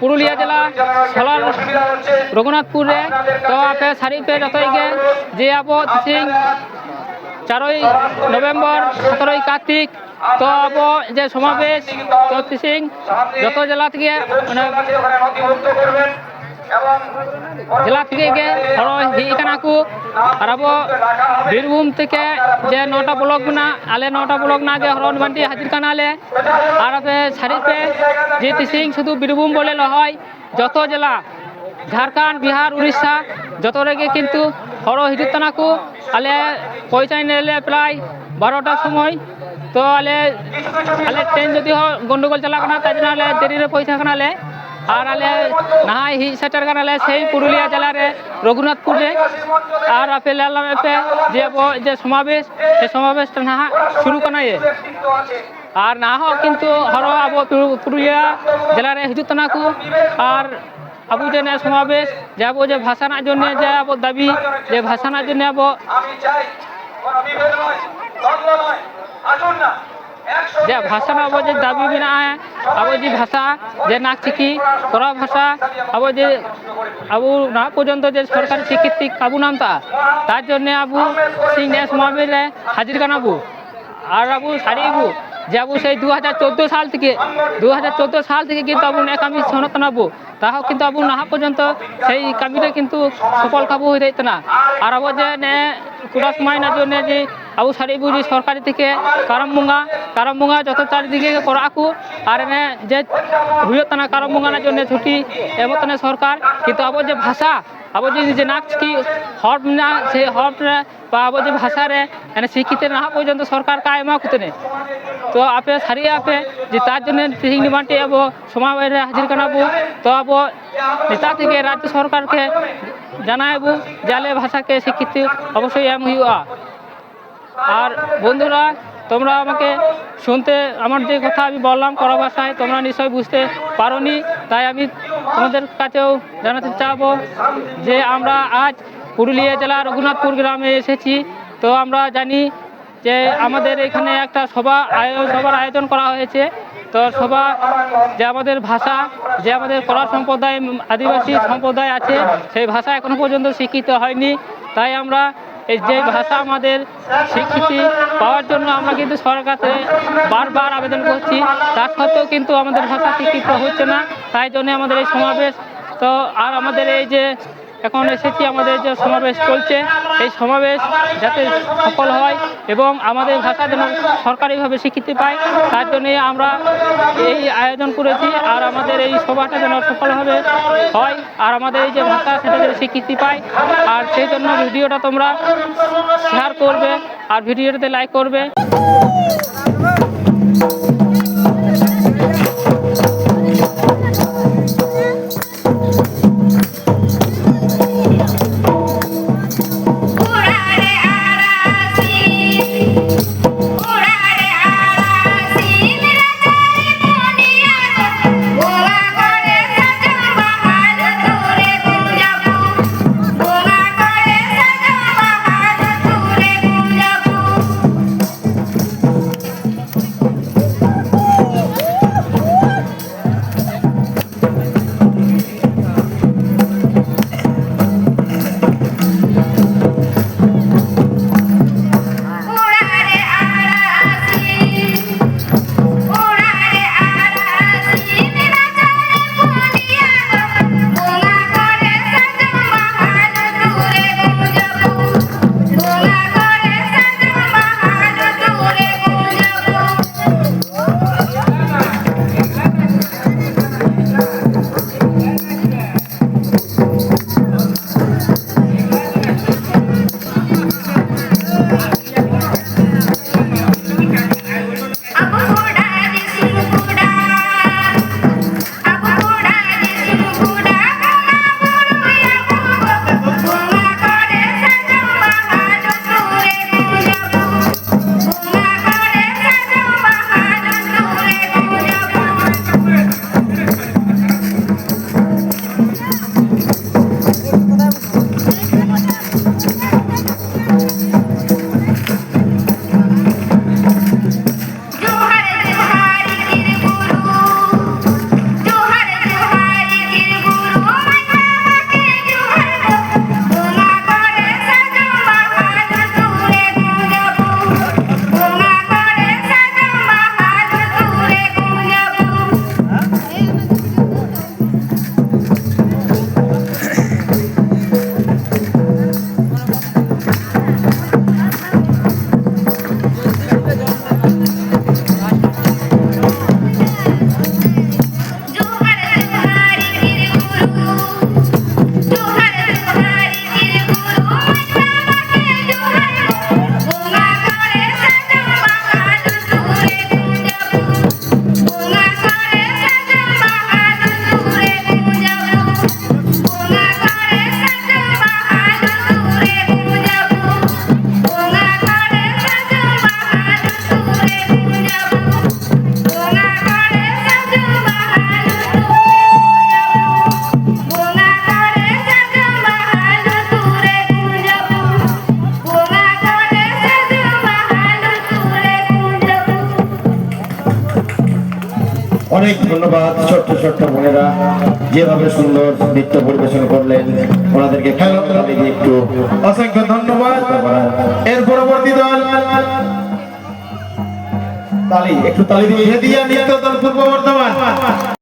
পুরুলিয়া জেলা সলার রঘুনাথপুর তো আপে সারি পে যতকে যে আপ চারই নভেম্বর সতেরোই কার্তিক তো আব যে সমাবেশ তো তিসিং যত জেলা থেকে মানে জেলা থেকে গে হড় হেই কানা কো আর আবো বীরভূম থেকে যে নটা ব্লক না আলে নটা ব্লক না গে হরণ বান্টি হাজির কানালে আর আপে সারি পে যে তিসিং শুধু বীরভূম বলে লহয় যত জেলা, ঝাড়খণ্ড, বিহার, উড়িষ্যা, যত রেগে কিন্তু হড় হিজুত কানা কো আলে পৌঁছাই নেলে প্রায় বারোটার সময়। তো আলে আলে ট্রেন যদি গন্ডগোল চালা কানা তাই জন্য আলে দেরিরে পৌঁছা কানালে আর আলে নাহাই হি সেটার কানালে সেই পুরুলিয়া জেলারে রঘুনাথপুরে আর আপে লালাম এপে যে যে সমাবেশ সেই সমাবেশটা নাহা শুরু কানায়ে আর না হোক কিন্তু হর আবো পুরু- পুরুলিয়া জেলারে হিজুত কো আর আবু যে সমাবেশ, যে আবো যে ভাষানার জন্য যে আবো দাবি, যে ভাষানার জন্য আবো আমি চাই বিভেদ নয় নয় আসুন না। যে ভাষা আবো যে দাবি বিনা আবো যে ভাষা যে নাক চিকি করা ভাষা আবো যে আবু না পর্যন্ত যে সরকারি স্বীকৃতি কাবু নামতা তার জন্য আবু সিং নে সমাবেশে হাজির কানাবু আর আবু সারিবু যে আবু সেই দু হাজার চোদ্দ সাল থেকে দু হাজার চোদ্দ সাল থেকে কিন্তু আবু নে কামি সনত নাবু তাহাও কিন্তু আবু নাহা পর্যন্ত সেই কামিটা কিন্তু সফল কাবু হয়ে যাইত না। আর আবু যে নে কুড়াস মাইনার জন্য যে আবু সারিবু যে সরকারি থেকে কারামবুঙ্গা কারামবুঙ্গা যত চারিদিকে করা আকু আর এনে যে হুয়ত না কারামবুঙ্গার জন্য ছুটি এবং সরকার, কিন্তু আবু যে ভাষা, আবু যে যে নাচ কি হট না, সে হট বা আবু যে ভাষারে এনে শিক্ষিত না পর্যন্ত সরকার কায়মা কুতনে। তো আপে সারিয়ে আপে যে তার জন্য তিহিং নিমান্টি আবো সমাবেশে হাজির কানাবো তো আবো নেতা থেকে রাজ্য সরকারকে জানাইবো জালে ভাষাকে স্বীকৃতি অবশ্যই এম হুইয়া আর বন্ধুরা, তোমরা আমাকে শুনতে, আমার যে কথা আমি বললাম করা ভাষায়, তোমরা নিশ্চয়ই বুঝতে পারোনি। তাই আমি তোমাদের কাছেও জানাতে চাবো যে আমরা আজ পুরুলিয়া জেলা রঘুনাথপুর গ্রামে এসেছি। তো আমরা জানি যে আমাদের এখানে একটা সভা আয়োজন সভার আয়োজন করা হয়েছে। তো সভা যে আমাদের ভাষা, যে আমাদের কলা সম্প্রদায়, আদিবাসী সম্প্রদায় আছে, সেই ভাষা এখনও পর্যন্ত শিক্ষিত হয়নি। তাই আমরা এই যে ভাষা আমাদের স্বীকৃতি পাওয়ার জন্য আমরা কিন্তু সরকারকে বারবার আবেদন করছি। তার সত্ত্বেও কিন্তু আমাদের ভাষা স্বীকৃত হচ্ছে না। তাই জন্য আমাদের এই সমাবেশ, তো আর আমাদের এই যে এখন এসেছি আমাদের যে সমাবেশ চলছে, এই সমাবেশ যাতে সফল হয় এবং আমাদের ভাষা যেন সরকারিভাবে স্বীকৃতি পায়, তার জন্যে আমরা এই আয়োজন করেছি আর আমাদের এই সভাটা যেন সফলভাবে হয় আর আমাদের এই যে ভাষা সেটা যেন স্বীকৃতি পায়। আর সেই জন্য ভিডিওটা তোমরা শেয়ার করবে আর ভিডিওটাতে লাইক করবে। অনেক ধন্যবাদ, ছোট্ট ছোট্ট বোনেরা যেভাবে সুন্দর নৃত্য পরিবেশন করলেন, ওনাদেরকে একটু অসংখ্য ধন্যবাদ। এর পরবর্তী দল, তালি, একটু তালি দিয়ে হেদিয়া নৃত্য দল